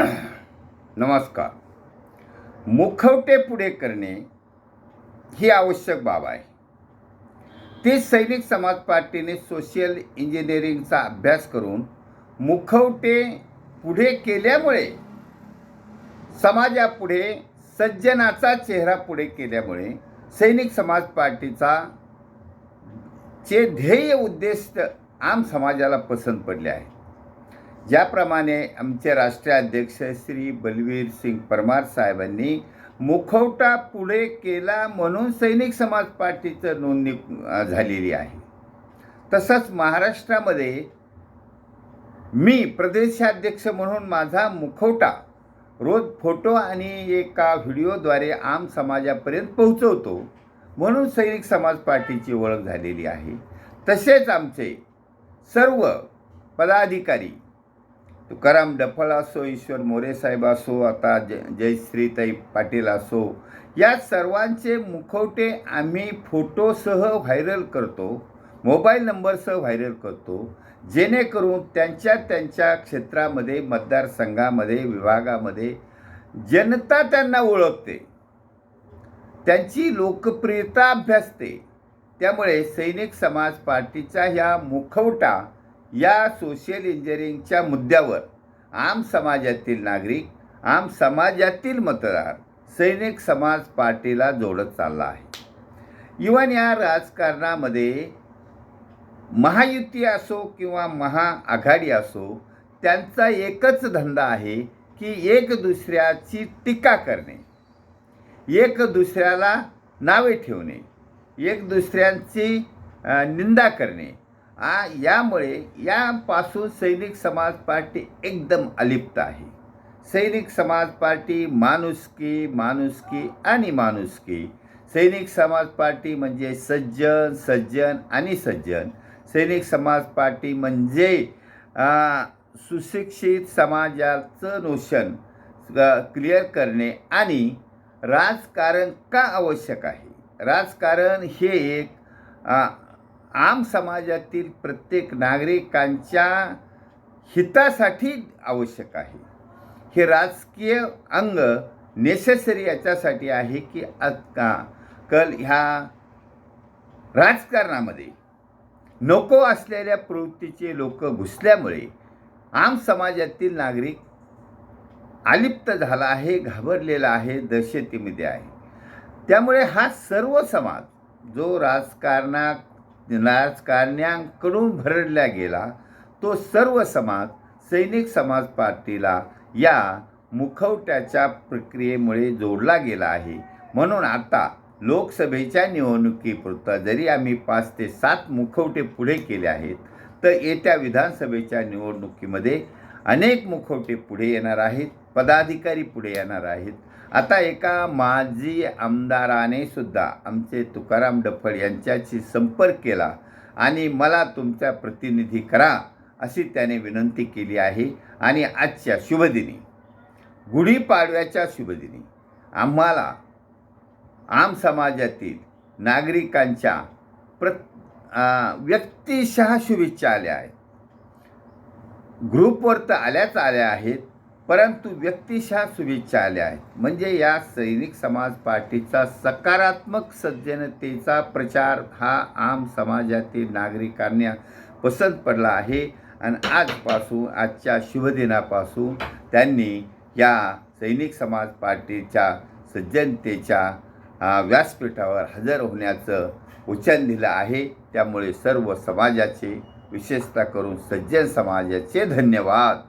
नमस्कार. मुखवटे पुढे करणे ही आवश्यक बाब आहे. ती सैनिक समाज पार्टीने सोशल इंजिनिअरिंगचा अभ्यास करून मुखवटे पुढे केल्यामुळे समाजापुढे सज्जनाचा चेहरा पुढे केल्यामुळे सैनिक समाज पार्टीचा चे ध्येय उद्दिष्ट आम समाजाला पसंत पडले आहे. ज्याप्रमाणे आमचे राष्ट्रीय अध्यक्ष श्री बलवीर सिंग परमार साहेबांनी मुखवटा पुढे केला म्हणून सैनिक समाज पार्टीचं नोंदणी झालेली आहे. तसंच महाराष्ट्रामध्ये मी प्रदेशाध्यक्ष म्हणून माझा मुखवटा रोज फोटो आणि एका व्हिडिओद्वारे आम समाजापर्यंत पोहोचवतो म्हणून सैनिक समाज पार्टीची ओळख झालेली आहे. तसेच आमचे सर्व पदाधिकारी तुकाराम डफळ असो ईश्वर मोरे साहेब असो आता जय जयश्रीताई पाटील असो या सर्वांचे मुखवटे आम्ही फोटोसह व्हायरल करतो मोबाईल नंबरसह व्हायरल करतो जेणेकरून त्यांच्या त्यांच्या क्षेत्रामध्ये मतदारसंघामध्ये विभागामध्ये जनता त्यांना ओळखते त्यांची लोकप्रियता अभ्यासते त्यामुळे सैनिक समाज पार्टीचा ह्या मुखवटा या सोशल इंजिनिअरिंगच्या मुद्द्यावर आम समाजातील नागरिक आम समाजातील मतदार सैनिक समाज पार्टीला जोडत चालला आहे. इवन या राजकारणामध्ये महायुती असो किंवा महाआघाडी असो त्यांचा एकच धंदा आहे की एक दुसऱ्याची टीका करणे. एक दुसऱ्याला नावे ठेवणे. एक दुसऱ्यांची निंदा करणे. आ यामुळे यापासून सैनिक समाज पार्टी एकदम अलिप्त आहे. सैनिक समाज पार्टी माणुसकी माणुसकी आणि माणुसकी. सैनिक समाज पार्टी म्हणजे सज्जन सज्जन आणि सज्जन. सैनिक समाज पार्टी म्हणजे सुशिक्षित समाजाचं नोशन क्लिअर करणे आणि राजकारण का आवश्यक आहे? राजकारण हे एक आम समाजातील प्रत्येक नागरिकांच्या हितासाठी आवश्यक आहे. हे राजकीय अंग नेसेसरी याच्यासाठी आहे की आजका कल ह्या राजकारणामध्ये नको असलेल्या प्रवृत्तीचे लोक घुसल्यामुळे आम समाजातील नागरिक अलिप्त झाला आहे घाबरलेला आहे दहशतीमध्ये आहे. त्यामुळे हा सर्व समाज जो राजकारणात राजकारण्यांकडून भरडला गेला. तो सर्व समाज सैनिक समाज पार्टीला या मुखवट्याच्या प्रक्रियेमुळे जोडला गेला आहे. म्हणून आता लोकसभेच्या निवडणुकीपुरता जरी आम्ही पाच ते सात मुखवटे पुढे केले आहेत तर येत्या विधानसभेच्या निवडणुकीमध्ये अनेक मुखवटे पुढे येणार आहेत पदाधिकारी पुढे येणार आहेत. आता एका माजी आमदाराने सुद्धा आमचे तुकाराम डफळ यांच्याशी संपर्क केला आणि मला तुमचा प्रतिनिधी करा अशी त्याने विनंती केली आहे आणि आजच्या शुभदिनी. गुढीपाडव्याच्या शुभदिनी. आम्हाला आम समाजातील नागरिकांच्या प्र व्यक्तिशः शुभेच्छा आल्या आहेत. ग्रुपवर तर आल्याच आल्या आहेत परंतु व्यक्तिशः शुभेच्छा आल्या आहेत. म्हणजे या सैनिक समाज पार्टीचा सकारात्मक सज्जनतेचा प्रचार हा आम समाजातील नागरिकांना पसंत पडला आहे. आणि आजपासून आजच्या शुभदिनापासून त्यांनी या सैनिक समाज पार्टीच्या सज्जनतेच्या व्यासपीठावर हजर होण्याचं वचन दिलं आहे. त्यामुळे सर्व समाजाचे विशेषतः करून सज्जन समाजाचे धन्यवाद.